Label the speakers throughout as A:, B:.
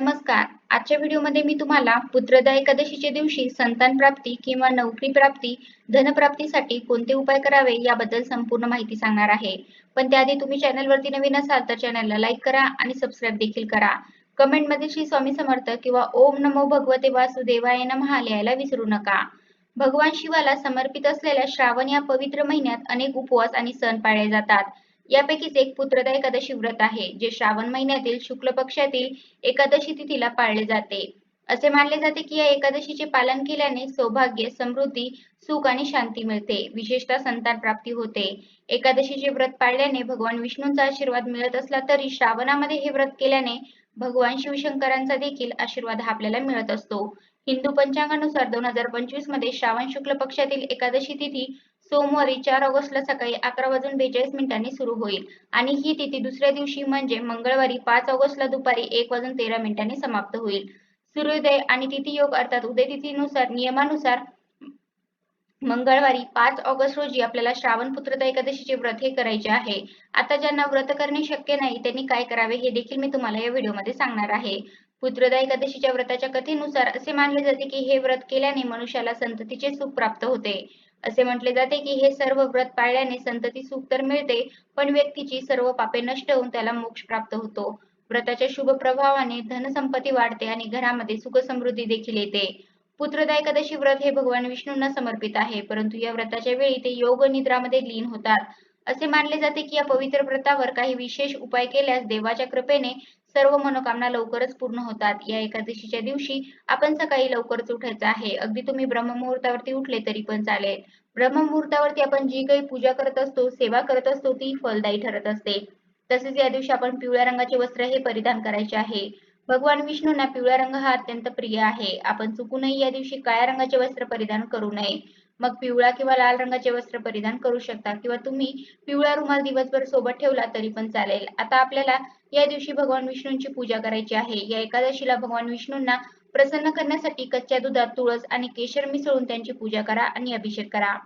A: नमस्कार. आजच्या व्हिडिओमध्ये मी तुम्हाला पुत्रदा एकादशीच्या दिवशी संतान प्राप्ती किंवा नोकरी प्राप्ती धनप्राप्तीसाठी कोणते उपाय करावे याबद्दल संपूर्ण माहिती सांगणार आहे. पण त्याआधी तुम्ही चॅनलवरती नवीन असाल तर चॅनलला लाईक करा आणि सबस्क्राईब देखील करा. कमेंटमध्ये श्री स्वामी समर्थ किंवा ओम नमो भगवते वासुदेवाय नमः लिहायला विसरू नका. भगवान शिवाला समर्पित असलेल्या श्रावण या पवित्र महिन्यात अनेक उपवास आणि सण पाळले जातात. यापैकीच एक पुत्रदा एकादशी व्रत आहे जे श्रावण महिन्यातील शुक्ल पक्षातील एकादशी तिथीला पाळले जाते. असे मानले जाते की या एकादशीचे पालन केल्याने सौभाग्य समृद्धी सुख आणि शांती मिळते. विशेषतः संतान प्राप्ती होते. एकादशीचे व्रत पाळल्याने भगवान विष्णूंचा आशीर्वाद मिळत असला तरी श्रावणामध्ये हे व्रत केल्याने भगवान शिवशंकरांचा देखील आशीर्वाद हा आपल्याला मिळत असतो. हिंदू पंचांगानुसार दोन हजार पंचवीसमध्ये श्रावण शुक्ल पक्षातील एकादशी तिथी सोमवारी चार ऑगस्टला सकाळी अकरा वाजून बेचाळीस मिनिटांनी सुरू होईल. आणि ही तिथी दुसऱ्या दिवशी म्हणजे मंगळवारी पाच ऑगस्टला दुपारी एक वाजून तेरा मिनिटांनी समाप्त होईल. सूर्योदय आणि तिथी योग अर्थात उदय तिथीनुसार नियमानुसार मंगळवारी पाच ऑगस्ट रोजी आपल्याला श्रावण पुत्रदा एकादशीचे व्रत हे करायचे आहे. आता ज्यांना व्रत करणे शक्य नाही त्यांनी काय करावे हे देखील मी तुम्हाला या व्हिडिओमध्ये सांगणार आहे. पुत्रदा एकादशीच्या व्रताच्या कथेनुसार असे मानले जाते की हे व्रत केल्याने मनुष्याला संततीचे सुख प्राप्त होते. असे म्हटले जाते की हे सर्व व्रत पाळल्याने संतती सुख तर मिळते पण व्यक्तीची सर्व पापे नष्ट होऊन त्याला मोक्ष प्राप्त होतो. व्रताच्या शुभ प्रभावाने धनसंपत्ती वाढते आणि घरामध्ये सुख समृद्धी देखील येते. पुत्रदा एकादशी व्रत हे भगवान विष्णूंना समर्पित आहे परंतु या व्रताच्या वेळी ते योग निद्रामध्ये लीन होतात. असे मानले जाते की या पवित्र व्रतावर काही विशेष उपाय केल्यास देवाच्या कृपेने सर्व मनोकामना लवकरच पूर्ण होतात. या एकादशीच्या दिवशी आपण सकाळी लवकरच उठायचं आहे. अगदी तुम्ही ब्रह्ममुहूर्तावरती उठले तरी पण चालेल. ब्रह्ममुहूर्तावरती आपण जी काही पूजा करत असतो सेवा करत असतो ती फलदायी ठरत असते. तसेच या दिवशी आपण पिवळ्या रंगाचे वस्त्र हे परिधान करायचे आहे. भगवान विष्णूंना पिवळा रंग हा अत्यंत प्रिय आहे. आपण चुकूनही या दिवशी काळ्या रंगाचे वस्त्र परिधान करू नये. मग पिवळा किंवा लाल रंगाचे वस्त्र परिधान करू शकता किंवा तुम्ही पिवळा रुमाल दिवसभर सोबत ठेवला तरी पण चालेल. आता आपल्याला या दिवशी भगवान विष्णूंची पूजा करायची आहे. या एकादशीला भगवान विष्णूंना प्रसन्न करण्यासाठी कच्च्या दुधात तुळस आणि केशर मिसळून त्यांची पूजा करा आणि अभिषेक करा.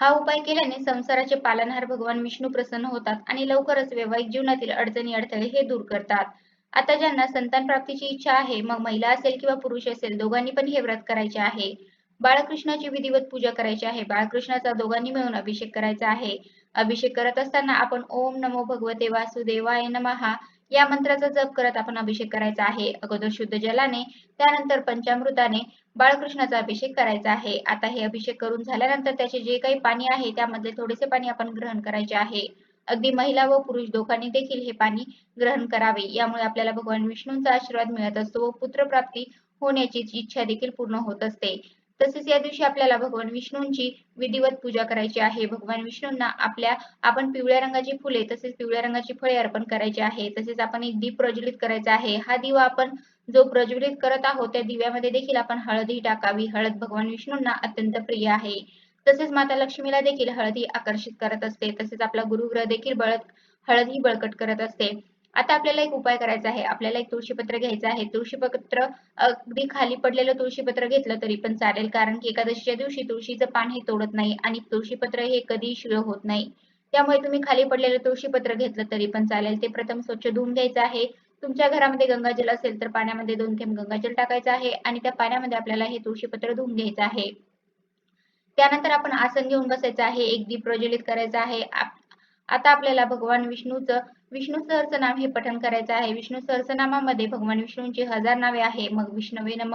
A: हा उपाय केल्याने संसाराचे पालनहार भगवान विष्णू प्रसन्न होतात आणि लवकरच वैवाहिक जीवनातील अडचणी अडथळे हे दूर करतात. आता ज्यांना संतान प्राप्तीची इच्छा आहे मग महिला असेल किंवा पुरुष असेल दोघांनी पण हे व्रत करायचे आहे. बाळकृष्णाची विधिवत पूजा करायची आहे. बाळकृष्णाचा दोघांनी मिळून अभिषेक करायचा आहे. अभिषेक करत असताना आपण ओम नमो भगवते वासुदेवाय नमहा या मंत्राचा जप करत आपण अभिषेक करायचा आहे. अगोदर शुद्ध जलाने त्यानंतर पंचामृताने बाळकृष्णाचा अभिषेक करायचा आहे. आता हे अभिषेक करून झाल्यानंतर त्याचे जे काही पाणी आहे त्यामध्ये थोडेसे पाणी आपण ग्रहण करायचे आहे. अगदी महिला व पुरुष दोघांनी देखील हे पाणी ग्रहण करावे. यामुळे आपल्याला भगवान विष्णूंचा आशीर्वाद मिळत असतो व पुत्रप्राप्ती होण्याची इच्छा देखील पूर्ण होत असते. तसेच या दिवशी आपल्याला भगवान विष्णूंची विधिवत पूजा करायची आहे. भगवान विष्णूंना आपल्या आपण पिवळ्या रंगाची फुले तसेच पिवळ्या रंगाची फळे अर्पण करायची आहे. तसेच आपण एक दीप प्रज्वलित करायचा आहे. हा दिवा आपण जो प्रज्वलित करत आहोत त्या दिव्यामध्ये देखील आपण हळदी टाकावी. हळद भगवान विष्णूंना अत्यंत प्रिय आहे. तसेच माता लक्ष्मीला देखील हळदी आकर्षित करत असते. तसेच आपला गुरुग्रह देखील बळत हळद ही बळकट करत असते. आता आपल्याला एक उपाय करायचा आहे. आपल्याला एक तुळशीपत्र घ्यायचं आहे. तुळशीपत्र अगदी खाली पडलेलं तुळशीपत्र घेतलं तरी पण चालेल. कारण की एकादशीच्या दिवशी तुळशीचं पान हे तोडत नाही आणि तुळशीपत्र हे कधी शिळ होत नाही. त्यामुळे तुम्ही खाली पडलेलं तुळशीपत्र घेतलं तरी पण चालेल. ते प्रथम स्वच्छ धुवून घ्यायचं आहे. तुमच्या घरामध्ये गंगाजल असेल तर पाण्यामध्ये दोन थेंब गंगाजल टाकायचं आहे आणि त्या पाण्यामध्ये आपल्याला हे तुळशीपत्र धुवून घ्यायचं आहे. त्यानंतर आपण आसन घेऊन बसायचं आहे. एक दीप प्रज्वलित करायचं आहे. आता आपल्याला भगवान विष्णूचं विष्णू सहस्रनाम हे पठण करायचं आहे. विष्णू सहस्रनामामध्ये भगवान विष्णूंची हजार नावे आहे. मग विष्णवे नम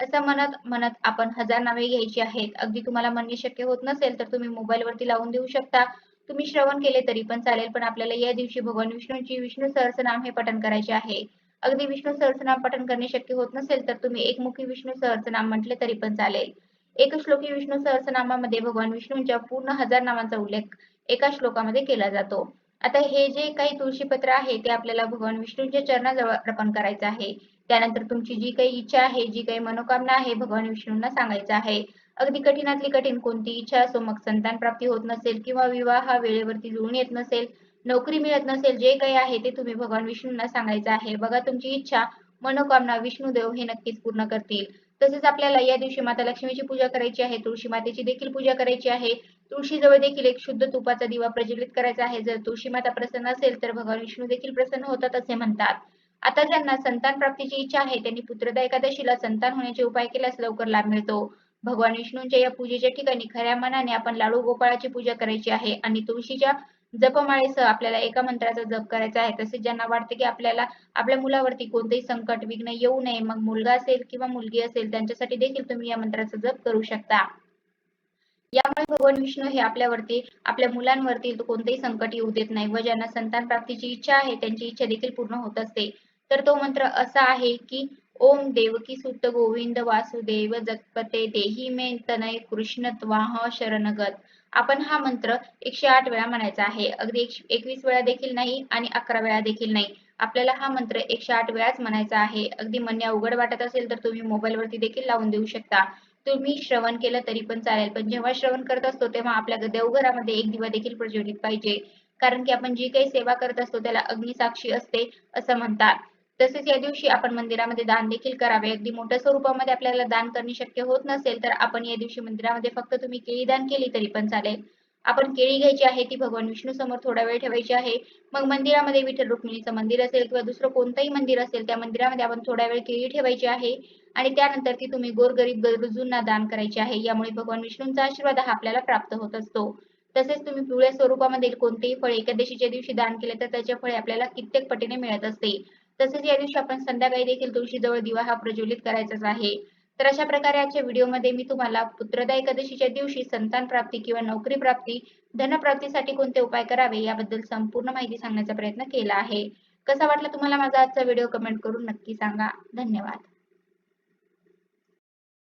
A: असं म्हणत म्हणत आपण हजार नावे घ्यायची आहेत. अगदी तुम्हाला म्हणणे शक्य होत नसेल तर तुम्ही मोबाईल वरती लावून देऊ शकता. तुम्ही श्रवण केले तरी पण चालेल पण आपल्याला या दिवशी भगवान विष्णूंची विष्णू सहस्रनाम हे पठण करायचे आहे. अगदी विष्णू सहस्रनाम पठण करणे शक्य होत नसेल तर तुम्ही एकमुखी विष्णू सहस्रनाम म्हटले तरी पण चालेल. एक श्लोकी विष्णू सहस्रनामामध्ये भगवान विष्णूंच्या पूर्ण हजार नावांचा उल्लेख एका श्लोकामध्ये केला जातो. आता हे जे काही तुळशीपत्र आहे ते आपल्याला भगवान विष्णूंच्या चरणाजवळ अर्पण करायचं आहे. त्यानंतर तुमची जी काही इच्छा आहे जी काही मनोकामना आहे भगवान विष्णूंना सांगायचं आहे. अगदी कठीणातली कठीण कोणती इच्छा असो मग संतान प्राप्ती होत नसेल किंवा विवाह हा वेळेवरती जुळून येत नसेल नोकरी मिळत नसेल जे काही आहे ते तुम्ही भगवान विष्णूंना सांगायचं आहे. बघा तुमची इच्छा मनोकामना विष्णुदेव हे नक्कीच पूर्ण करतील. तसेच आपल्याला या दिवशी माता लक्ष्मीची पूजा करायची आहे तुळशी मातेची देखील पूजा करायची आहे. तुळशीजवळ देखील एक शुद्ध तुपाचा दिवा प्रज्वलित करायचा आहे. जर तुळशी माता प्रसन्न असेल तर भगवान विष्णू देखील प्रसन्न होतात असे म्हणतात. आता ज्यांना संतान प्राप्तीची इच्छा आहे त्यांनी पुत्रदा एकादशीला संतान होण्याचे उपाय केल्यास लवकर लाभ मिळतो. भगवान विष्णूंच्या या पूजेच्या ठिकाणी खऱ्या मनाने आपण लाडू गोपाळाची पूजा करायची आहे आणि तुळशीच्या जपमाळेसह आपल्याला एका मंत्राचा जप करायचा आहे. तसेच ज्यांना वाटते की आपल्याला आपल्या मुलावरती कोणतेही संकट विघ्न येऊ नये मग मुलगा असेल किंवा मुलगी असेल त्यांच्यासाठी देखील तुम्ही या मंत्राचा जप करू शकता. यामुळे भगवान विष्णू हे आपल्यावरती आपल्या मुलांवरती कोणतेही संकट येऊ देत नाही व ज्यांना संतान प्राप्तीची इच्छा आहे त्यांची इच्छा देखील पूर्ण होत असते. तर तो मंत्र असा आहे की ओम देवकी सुत गोविंद वासुदेव जगपते देही मे तनय कृष्ण त्वाह शरणगत. आपण हा मंत्र एकशे आठ वेळा म्हणायचा आहे. अगदी एकवीस वेळा देखील नाही आणि अकरा वेळा देखील नाही. आपल्याला हा मंत्र एकशे आठ वेळाच म्हणायचा आहे. अगदी म्हणणे अवघड वाटत असेल तर तुम्ही मोबाईल वरती देखील लावून देऊ शकता. तुम्ही श्रवण केलं तरी पण चालेल. पण जेव्हा श्रवण करत असतो तेव्हा आपल्या देवघरामध्ये एक दिवा देखील प्रज्वलित पाहिजे. कारण की आपण जी काही सेवा करत असतो त्याला अग्निसाक्षी असते असं म्हणतात. तसेच या दिवशी आपण मंदिरामध्ये दान देखील करावे. अगदी मोठ्या स्वरूपामध्ये आपल्याला दान करणे शक्य होत नसेल तर आपण या दिवशी मंदिरामध्ये फक्त तुम्ही केळी दान केली तरी पण चालेल. आपण केळी घ्यायची आहे ती भगवान विष्णू समोर थोडा वेळ ठेवायची आहे. मग मंदिरामध्ये विठ्ठल रुक्मिणीचं मंदिर असेल किंवा दुसरं कोणतंही मंदिर असेल त्या मंदिरामध्ये आपण थोडा वेळ केळी ठेवायची आहे. आणि त्यानंतर ती तुम्ही गोरगरीब गरजूंना दान करायची आहे. यामुळे भगवान विष्णूंचा आशीर्वाद हा आपल्याला प्राप्त होत असतो. तसेच तुम्ही पिवळ्या स्वरूपामध्ये कोणतेही फळे एकादशीच्या दिवशी दान केले तर त्याचे फळे आपल्याला कित्येक पटीने मिळत असते. तसेच या दिवशी आपण संध्याकाळी देखील तुळशीजवळ दिवा हा प्रज्वलित करायचाच आहे. तर अशा प्रकारे आजच्या व्हिडिओमध्ये मी तुम्हाला पुत्रदा एकादशीच्या दिवशी संतान प्राप्ती किंवा नोकरी प्राप्ती धनप्राप्तीसाठी कोणते उपाय करावे याबद्दल संपूर्ण माहिती सांगण्याचा प्रयत्न केला आहे. कसा वाटला तुम्हाला माझा आजचा व्हिडिओ कमेंट करून नक्की सांगा. धन्यवाद.